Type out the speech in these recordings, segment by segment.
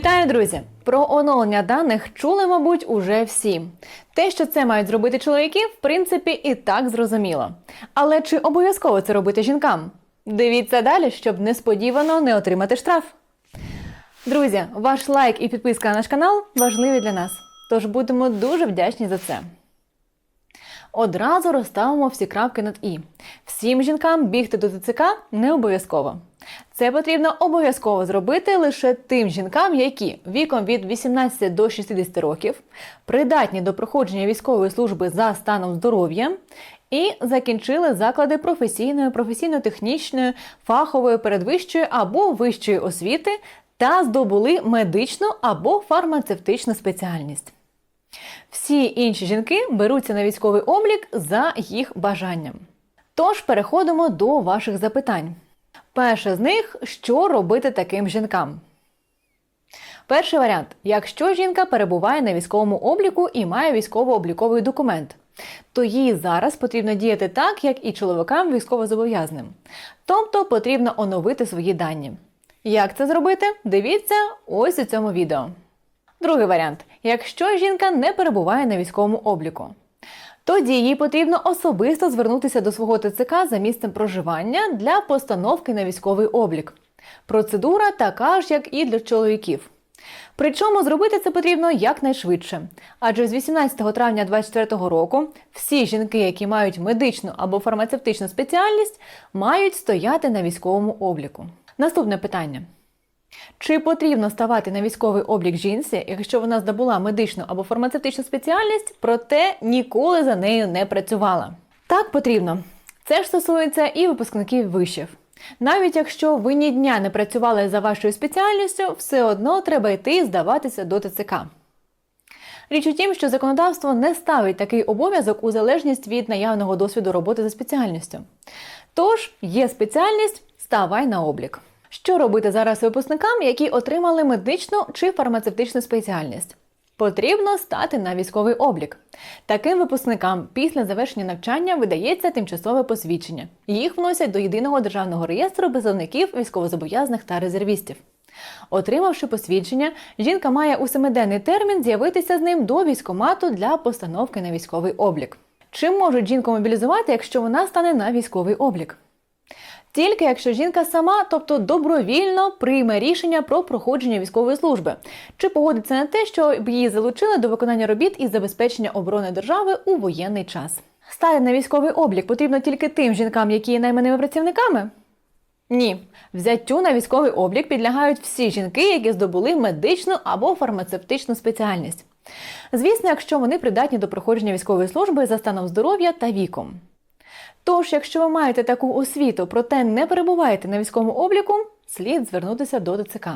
Вітаю, друзі! Про оновлення даних чули, мабуть, уже всі. Те, що це мають зробити чоловіки, в принципі, і так зрозуміло. Але чи обов'язково це робити жінкам? Дивіться далі, щоб несподівано не отримати штраф. Друзі, ваш лайк і підписка на наш канал важливі для нас. Тож будемо дуже вдячні за це. Одразу розставимо всі крапки над і. Всім жінкам бігти до ТЦК не обов'язково. Це потрібно обов'язково зробити лише тим жінкам, які віком від 18 до 60 років, придатні до проходження військової служби за станом здоров'я і закінчили заклади професійної, професійно-технічної, фахової, передвищої або вищої освіти та здобули медичну або фармацевтичну спеціальність. Всі інші жінки беруться на військовий облік за їх бажанням. Тож переходимо до ваших запитань. Перше з них що робити таким жінкам? Перший варіант: якщо жінка перебуває на військовому обліку і має військово-обліковий документ, то їй зараз потрібно діяти так, як і чоловікам військовозобов'язним. Тобто потрібно оновити свої дані. Як це зробити? Дивіться ось у цьому відео. Другий варіант: якщо жінка не перебуває на військовому обліку, тоді їй потрібно особисто звернутися до свого ТЦК за місцем проживання для постановки на військовий облік. Процедура така ж, як і для чоловіків. Причому зробити це потрібно якнайшвидше. Адже з 18 травня 2024 року всі жінки, які мають медичну або фармацевтичну спеціальність, мають стояти на військовому обліку. Наступне питання. Чи потрібно ставати на військовий облік жінці, якщо вона здобула медичну або фармацевтичну спеціальність, проте ніколи за нею не працювала? Так потрібно. Це ж стосується і випускників вишів. Навіть якщо ви ні дня не працювали за вашою спеціальністю, все одно треба йти здаватися до ТЦК. Річ у тім, що законодавство не ставить такий обов'язок у залежність від наявного досвіду роботи за спеціальністю. Тож є спеціальність, ставай на облік. Що робити зараз випускникам, які отримали медичну чи фармацевтичну спеціальність? Потрібно стати на військовий облік. Таким випускникам після завершення навчання видається тимчасове посвідчення. Їх вносять до єдиного державного реєстру призовників військовозобов'язаних та резервістів. Отримавши посвідчення, жінка має у семиденний термін з'явитися з ним до військомату для постановки на військовий облік. Чим можуть жінку мобілізувати, якщо вона стане на військовий облік? Тільки якщо жінка сама, тобто добровільно прийме рішення про проходження військової служби, чи погодиться на те, що б її залучили до виконання робіт із забезпечення оборони держави у воєнний час. Стати на військовий облік потрібно тільки тим жінкам, які є найманими працівниками? Ні, взяттю на військовий облік підлягають всі жінки, які здобули медичну або фармацевтичну спеціальність. Звісно, якщо вони придатні до проходження військової служби за станом здоров'я та віком. Тож, якщо ви маєте таку освіту, проте не перебуваєте на військовому обліку, слід звернутися до ТЦК.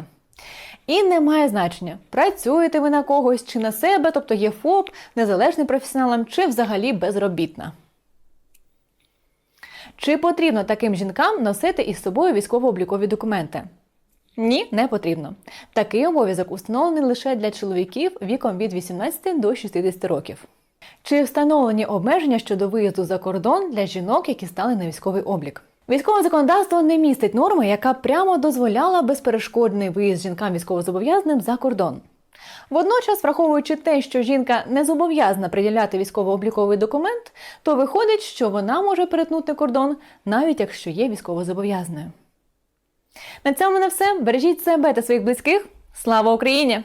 І не має значення, працюєте ви на когось чи на себе, тобто є ФОП, незалежним професіоналом, чи взагалі безробітна. Чи потрібно таким жінкам носити із собою військово-облікові документи? Ні, не потрібно. Такий обов'язок установлений лише для чоловіків віком від 18 до 60 років. Чи встановлені обмеження щодо виїзду за кордон для жінок, які стали на військовий облік? Військове законодавство не містить норми, яка прямо дозволяла безперешкодний виїзд жінкам військовозобов'язаним за кордон. Водночас, враховуючи те, що жінка не зобов'язана приділяти військово-обліковий документ, то виходить, що вона може перетнути кордон, навіть якщо є військовозобов'язаною. На цьому на все. Бережіть себе та своїх близьких. Слава Україні!